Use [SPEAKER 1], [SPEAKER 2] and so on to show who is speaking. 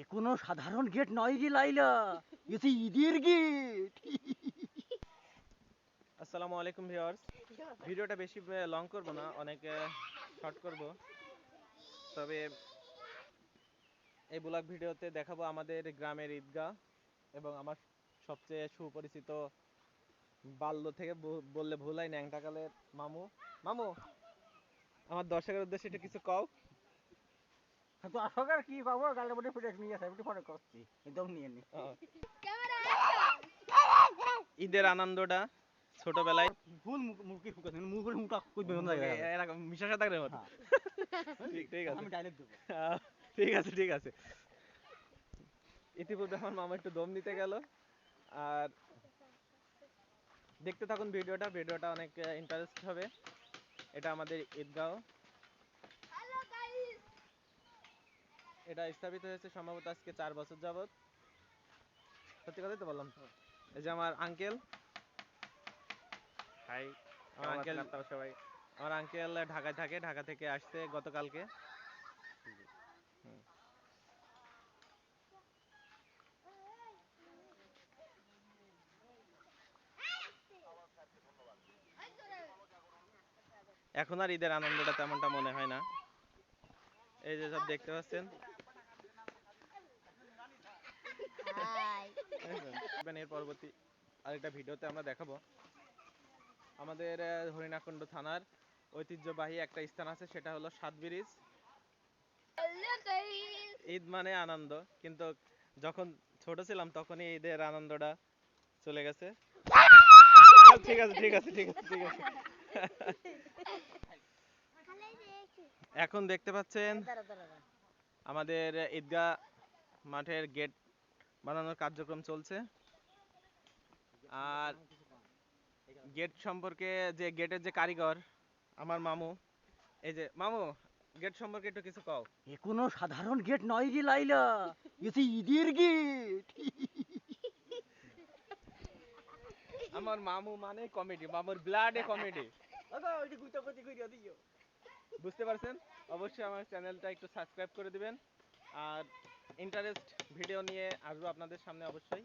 [SPEAKER 1] এ কোনো সাধারণ গেট নয় লাইলা। এ তো ঈদের গেট।
[SPEAKER 2] আসসালামু আলাইকুম ভিডিওটা বেশি লং করব না, অনেক শর্ট করব। তবে এই ব্লগ ভিডিওতে দেখাবো আমাদের গ্রামের ঈদগাহ এবং আমার সবচেয়ে সুপরিচিত বাল্য থেকে বললে ভুল হয়, ন্যাংটাকালের মামু। মামু, আমার দর্শকের উদ্দেশ্যে একটু কিছু কও।
[SPEAKER 1] তো আসলে কি পাবো? গালের মধ্যে ফুটে নিয়ে আসে একটু পরে করছি। একদম নিয়ে নি।
[SPEAKER 2] ঈদের আনন্দটা ছোটবেলায়।
[SPEAKER 1] ফুল মুখ মুখে ফুকাছে মুখের মুখটা কই
[SPEAKER 2] এরকম মিশা সাদাগরের মতো ঠিক ঠিক আছে।
[SPEAKER 1] আমি দেবো।
[SPEAKER 2] ঠিক আছে ঠিক আছে। ইতিপূর্বে আমার মামা একটু দম দিতে গেল। আর দেখতে থাকুন ভিডিওটা। ভিডিওটা অনেক ইন্টারেস্ট হবে। এটা আমাদের ঈদগাঁও। এটা স্থাপিত হয়েছে সম্ভবত আজকে চার বছর যাবত সত্যি কথাই তো বললাম এই যে আমার আঙ্কেল হাই আমার আঙ্কেল সবাই? আমার আঙ্কেল ঢাকায় থাকে ঢাকা থেকে আসছে গতকালকে। এখন আর ঈদের আনন্দটা তেমনটা মনে হয় না। এই যে সব দেখতে পাচ্ছেন। এর পরবর্তী আরেকটা ভিডিওতে আমরা দেখাবো। আমাদের হরিণাকুণ্ড থানার ঐতিহ্যবাহী একটা স্থান আছে সেটা হলো সাত ব্রিজ। ঈদ মানে আনন্দ কিন্তু যখন ছোট ছিলাম তখনই ঈদের আনন্দটা চলে গেছে। ঠিক আছে ঠিক আছে ঠিক আছে ঠিক আছে। এখন দেখতে পাচ্ছেন আমাদের ঈদগাহ মাঠের গেট বানানোর কার্যক্রম চলছে। আর গেট সম্পর্কে যে গেটের যে কারিগর আমার মামু এই যে মামু গেট সম্পর্কে একটু কিছু কও।
[SPEAKER 1] এ কোনো সাধারণ গেট নয় রে লাইলা এ তো ঈদের গেট
[SPEAKER 2] আমার মামু মানে কমেডি মামুর ব্লাডে কমেডি বুঝতে পারছেন? অবশ্যই আমার চ্যানেলটা একটু সাবস্ক্রাইব করে দিবেন। আর ইন্টারেস্ট ভিডিও নিয়ে আসব আপনাদের সামনে অবশ্যই।